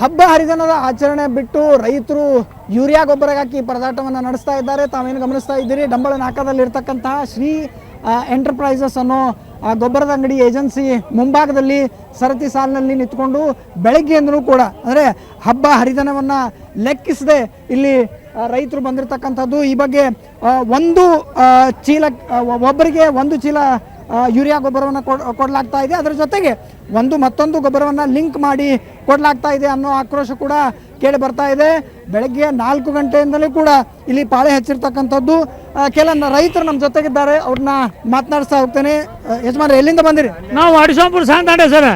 ಹಬ್ಬ ಹರಿದಿನದ ಆಚರಣೆ ಬಿಟ್ಟು ರೈತರು ಯೂರಿಯಾ ಗೊಬ್ಬರ ಹಾಕಿ ಪರದಾಟವನ್ನು ನಡೆಸ್ತಾ ಇದ್ದಾರೆ. ತಾವೇನು ಗಮನಿಸ್ತಾ ಇದ್ದೀರಿ? ಡಂಬಳ ನಾಕದಲ್ಲಿರ್ತಕ್ಕಂತಹ ಶ್ರೀ ಎಂಟರ್ಪ್ರೈಸಸ್ ಅನ್ನೋ ಗೊಬ್ಬರದ ಅಂಗಡಿ ಏಜೆನ್ಸಿ ಮುಂಭಾಗದಲ್ಲಿ ಸರತಿ ಸಾಲಿನಲ್ಲಿ ನಿಂತ್ಕೊಂಡು ಬೆಳಗ್ಗೆಯಿಂದಲೂ ಕೂಡ, ಅಂದರೆ ಹಬ್ಬ ಹರಿದನವನ್ನು ಲೆಕ್ಕಿಸದೆ ಇಲ್ಲಿ ರೈತರು ಬಂದಿರತಕ್ಕಂಥದ್ದು. ಈ ಬಗ್ಗೆ ಒಂದು ಚೀಲ ಒಬ್ಬರಿಗೆ ಒಂದು ಚೀಲ ಯೂರಿಯಾ ಗೊಬ್ಬರವನ್ನು ಕೊಡ್, ಕೊಡಲಾಗ್ತಾ ಇದೆ. ಅದರ ಜೊತೆಗೆ ಒಂದು ಮತ್ತೊಂದು ಗೊಬ್ಬರವನ್ನು ಲಿಂಕ್ ಮಾಡಿ ಕೊಡಲಾಗ್ತಾ ಇದೆ ಅನ್ನೋ ಆಕ್ರೋಶ ಕೂಡ ಕೇಳಿ ಬರ್ತಾ ಇದೆ. ಬೆಳಗ್ಗೆ ನಾಲ್ಕು ಗಂಟೆಯಿಂದಲೂ ಕೂಡ ಇಲ್ಲಿ ಪಾಳೆ ಹಚ್ಚಿರ್ತಕ್ಕಂಥದ್ದು. ಕೆಲ ರೈತರು ನಮ್ಮ ಜೊತೆಗಿದ್ದಾರೆ. ಅವ್ರನ್ನ ಮಾತನಾಡಿಸ್ತಾ ಹೋಗ್ತೇನೆ. ಯಜಮಾನ್ರೆ, ಎಲ್ಲಿಂದ ಬಂದಿರಿ? ನಾವು ಅಡಿಸೋಪುರ ಸಾಂತಾಂಡೆ ಸರ್.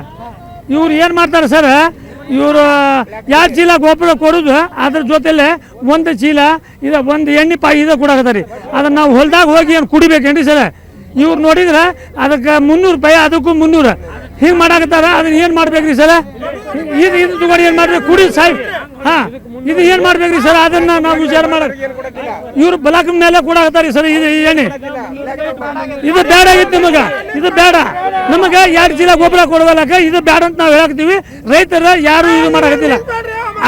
ಇವ್ರು ಏನು ಮಾಡ್ತಾರೆ ಸರ್? ಇವರು ಯಾವ ಚೀಲ ಗೊಬ್ಬರ ಕೊಡೋದು, ಅದ್ರ ಜೊತೆಲೆ ಒಂದು ಚೀಲ, ಇದು ಒಂದು ಎಣ್ಣೆ ಪಾಯಿ ಇದು ಕೊಡಾಕತ್ತಾರೆ ಅದನ್ನ ನಾವು ಹೊಲ್ದಾಗ ಹೋಗಿ ಏನು ಕುಡಿಬೇಕೇನ್ರಿ ಸರ್? ಇವ್ರು ನೋಡಿದ್ರೆ ಅದಕ್ಕೆ ಮುನ್ನೂರು ರೂಪಾಯಿ ಅದಕ್ಕೂ ಮುನ್ನೂರು. ಹಿಂಗೆ ಮಾಡಾಕತ್ತಾರ ಅದನ್ನ ಏನು ಮಾಡ್ಬೇಕ್ರಿ ಸರ? ಇದು ಇದು ತಗೊಂಡು ಏನು ಮಾಡ್ಬೇಕು? ಕುಡಿ ಸಾಯ್ ಹಾಂ ಇದು ಏನು ಮಾಡ್ಬೇಕ್ರಿ ಸರ್? ಅದನ್ನ ನಾವು ವಿಚಾರ ಮಾಡ ಇವ್ರು ಬ್ಲಾಕ್ ಮೇಲೆ ಕೊಡಾಕತ್ತಾರೆ ಸರ್ ಇದು ಎಣ್ಣೆ ಇದು ಬೇಡ ಆಗಿತ್ತು ನಮಗ. ಇದು ಬೇಡ. ನಮಗೆ ಎರಡು ಚೀಲ ಗೊಬ್ಬರ ಕೊಡುವಲ್ಲಕ ಇದು ಬೇಡ ಅಂತ ನಾವು ಹೇಳಾಕ್ತೀವಿ ರೈತರ ಯಾರು ಇದು ಮಾಡಾಕತ್ತಿಲ್ಲ.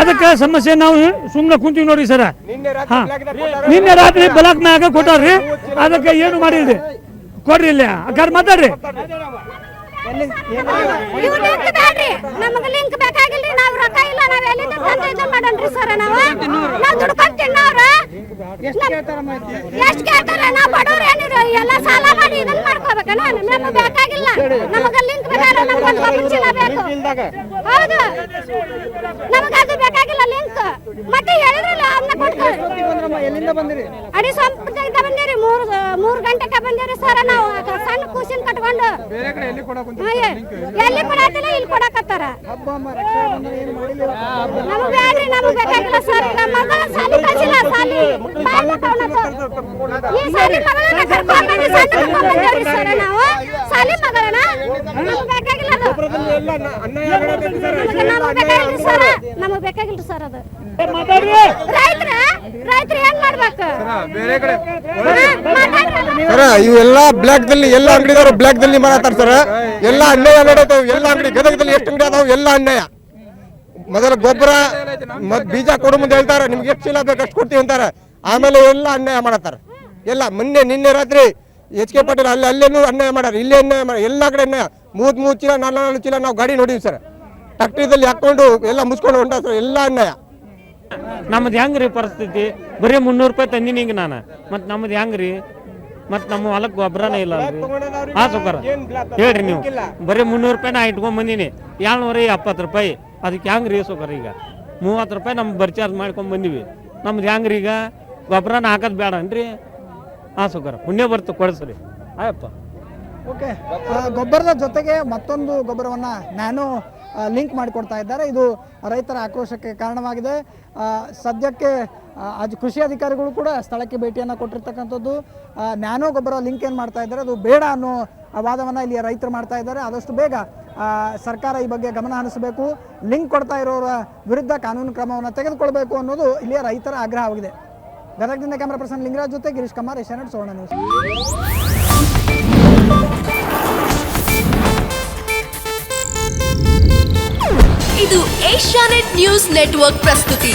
ಅದಕ್ಕೆ ಸಮಸ್ಯೆ ನಾವು ಸುಮ್ಮನೆ ಕುಂತೀವಿ ನೋಡಿ ಸರ್. ಹಾಂ. ನಿನ್ನೆ ರಾತ್ರಿ ಬ್ಲಾಕ್ ಮ್ಯಾಗ ಕೊಟ್ಟಾರ್ರಿ. ಅದಕ್ಕೆ ಏನು ಮಾಡಿಲ್ರಿ? ಕೊಡ್ರಿ ಇಲ್ಲಿ. ಅಕ್ಕಾರ ಮಾತಾಡ್ರಿ. ಲಿಂಕ್ ಬೇಡ್ರಿ ನಮಗ ಲಿಂಕ್ ಇಲ್ಲ ಸರ್ ನಾವು? ಎಲ್ಲ ಸಾಲ ಮಾಡಿ ಬೇಕಾಗಿಲ್ಲ. ಲಿಂಕ್ ಬೇಕಾದ್ರೆ ಹೌದು. ನಮಗ ಅದು ಬೇಕಾಗಿಲ್ಲ ಲಿಂಕ್. ಮತ್ತೆ ಹೇಳಿದ್ರಲ್ಲ ಎಲ್ಲಿಂದ ಬಂದಿರಿ ಅಡಿ ಸಂಪರ್ಕದಿಂದ ಬಂದಿರಿ ಮೂರ್ ಮೂರು ಗಂಟೆಗೆ ಬಂದೇವ್ರಿ ಸರ್ ನಾವು. ಸಣ್ಣ ಕೂಸಿನ ಕಟ್ಕೊಂಡು. ಬೇರೆ ಕಡೆ ಎಲ್ಲಿ ಕೊಡತ್ತಿಲ್ಲ ಇಲ್ಲಿ ಕೊಡಕತ್ತಾರ. ಹಬ್ಬ ಮ- ರಕ್ಷಾಬಂಧನ ಏನು ಮಾಡಿಲ್ಲ ನಮಗ್ ಬೇಡ್ರಿ ನಮಗ್ ಬೇಕಾಗಿಲ್ಲ ಸರ್. ನಮ್ಮ ಮಗಳ ಸಾಲಿ ಕಳ್ಸಿಲ್ಲ ಸಾಲಿ ಈ ಸಾಲಿ ಮಗಳನ್ನ ಸಣ್ಣ ಸರ್ ನಾವು. ಸಾಲಿ ಮಗಳನ್ನ ನಮಗ್ ಬೇಕಾಗಿಲ್ಲ ಅದು. ನಮಗ್ ಬೇಕಾಗಿಲ್ರಿ ಸರ್. ನಮಗ್ ಬೇಕಾಗಿಲ್ರಿ ಸರ್. ಅದು. ರೈತರ ರೈತರು ಏನ್ ಮಾಡ್ಬೇಕು? ಹಾ, ಮಾತಾಡ್ರಲ್ಲ. ಸರ, ಇವೆಲ್ಲ ಬ್ಲಾಕ್ ದಲ್ಲಿ, ಎಲ್ಲ ಅಂಗಡಿದವರು ಬ್ಲಾಕ್ ದಲ್ಲಿ ಸರ್ ಎಲ್ಲ ಅನ್ಯಾಯ ನಡೆಯತಾವ ಎಲ್ಲ ಅಂಗಡಿ ಗದಗದಲ್ಲಿ ಎಷ್ಟು ಅಂಗಡಿ ಅದಾವ, ಎಲ್ಲ ಅನ್ಯಾಯ ಮೊದಲ ಗೊಬ್ಬರ ಮತ್ ಬೀಜ ಕೊಡು ಮುಂದೆ ಹೇಳ್ತಾರೆ, ನಿಮ್ಗೆ ಎಷ್ಟು ಚೀಲ ಬೇಕು ಅಷ್ಟು ಕೊಡ್ತೀವಿ ಅಂತಾರೆ. ಆಮೇಲೆ ಎಲ್ಲ ಅನ್ಯಾಯ ಮಾಡತ್ತಾರ ಎಲ್ಲ, ಮೊನ್ನೆ, ನಿನ್ನೆ ರಾತ್ರಿ ಎಚ್ ಕೆ ಪಾಟೀಲ್ ಅಲ್ಲಿ, ಅಲ್ಲೇನು ಅನ್ಯಾಯ ಮಾಡ್ಯಾರ ಇಲ್ಲೇ ಅನ್ಯಾಯ ಮಾಡ ಎಲ್ಲ ಕಡೆ ಅನ್ಯಾಯ ಮೂರು ಚೀಲ, ನಾಲ್ಕು ನಾಲ್ಕು ಚೀಲ ನಾವು ಗಾಡಿ ನೋಡಿವಿ ಸರ್. ಟ್ಯಾಕ್ಟ್ರಿದಲ್ಲಿ ಹಾಕೊಂಡು ಎಲ್ಲ ಮುಚ್ಕೊಂಡು ಹೊಂಟ ಸರ್, ಎಲ್ಲ ಅನ್ಯಾಯ ನಮ್ದು ಹೆಂಗ್ರಿ ಪರಿಸ್ಥಿತಿ? ಬರೀ ಮುನ್ನೂರು ರೂಪಾಯಿ ತಂದಿನಿ ಈಗ ನಾನು. ಮತ್ತು ನಮ್ದು ಹೆಂಗ್ರಿ? ಮತ್ತು ನಮ್ಮ ಹೊಲಕ್ಕೆ ಗೊಬ್ಬರನೇ ಇಲ್ಲ ಅಲ್ರಿ. ಹಾ ಸುಕರ ಹೇಳ್ರಿ ನೀವು. ಬರೀ ಮುನ್ನೂರು ರೂಪಾಯಿ ನಾ ಇಟ್ಕೊಂಡ್ ಬಂದೀನಿ. ಏಳ್ನೂರ ಎಪ್ಪತ್ತು ರೂಪಾಯಿ. ಅದಕ್ಕೆ ಹೆಂಗ್ರಿ ಸುಕರ ಈಗ? ಮೂವತ್ತು ರೂಪಾಯಿ ನಮ್ಗೆ ಬರ್ಚಾರ್ಜ್ ಮಾಡ್ಕೊಂಡ್ ಬಂದೀವಿ. ನಮ್ದು ಹೆಂಗ್ರಿ ಈಗ? ಗೊಬ್ಬರನ ಹಾಕೋದು ಬೇಡ ಅನ್ರಿ ಹಾಂ ಸುಕರ ಪುಣ್ಯ ಬರ್ತು ಕೊಡಿಸ್ರಿ. ಆಯಪ್ಪ. ಓಕೆ ಆ, ಗೊಬ್ಬರದ ಜೊತೆಗೆ ಮತ್ತೊಂದು ಗೊಬ್ಬರವನ್ನು ನಾನು ಲಿಂಕ್ ಮಾಡಿಕೊಡ್ತಾ ಇದ್ದಾರೆ. ಇದು ರೈತರ ಆಕ್ರೋಶಕ್ಕೆ ಕಾರಣವಾಗಿದೆ. ಸದ್ಯಕ್ಕೆ ಅದು ಕೃಷಿ ಅಧಿಕಾರಿಗಳು ಕೂಡ ಸ್ಥಳಕ್ಕೆ ಭೇಟಿಯನ್ನು ಕೊಟ್ಟಿರ್ತಕ್ಕಂಥದ್ದು. ನ್ಯಾನೋ ಗೊಬ್ಬರ ಲಿಂಕ್ ಏನು ಮಾಡ್ತಾ ಇದ್ದಾರೆ, ಅದು ಬೇಡ ಅನ್ನೋ ವಾದವನ್ನು ಇಲ್ಲಿ ರೈತರು ಮಾಡ್ತಾ ಇದ್ದಾರೆ. ಆದಷ್ಟು ಬೇಗ ಸರ್ಕಾರ ಈ ಬಗ್ಗೆ ಗಮನ ಹರಿಸಬೇಕು. ಲಿಂಕ್ ಕೊಡ್ತಾ ಇರೋರ ವಿರುದ್ಧ ಕಾನೂನು ಕ್ರಮವನ್ನು ತೆಗೆದುಕೊಳ್ಬೇಕು ಅನ್ನೋದು ಇಲ್ಲಿಯ ರೈತರ ಆಗ್ರಹವಾಗಿದೆ ಗದಗದಿಂದ ಕ್ಯಾಮ್ರಾ ಪರ್ಸನ್ ಲಿಂಗರಾಜ್ ಜೊತೆ ಗಿರೀಶ್ ಕುಮಾರ್, ಏಷ್ಯಾನೆಟ್ ಸುವರ್ಣ ನ್ಯೂಸ್. ಇದು ಏಷ್ಯಾನೆಟ್ ನ್ಯೂಸ್ ನೆಟ್ವರ್ಕ್ ಪ್ರಸ್ತುತಿ.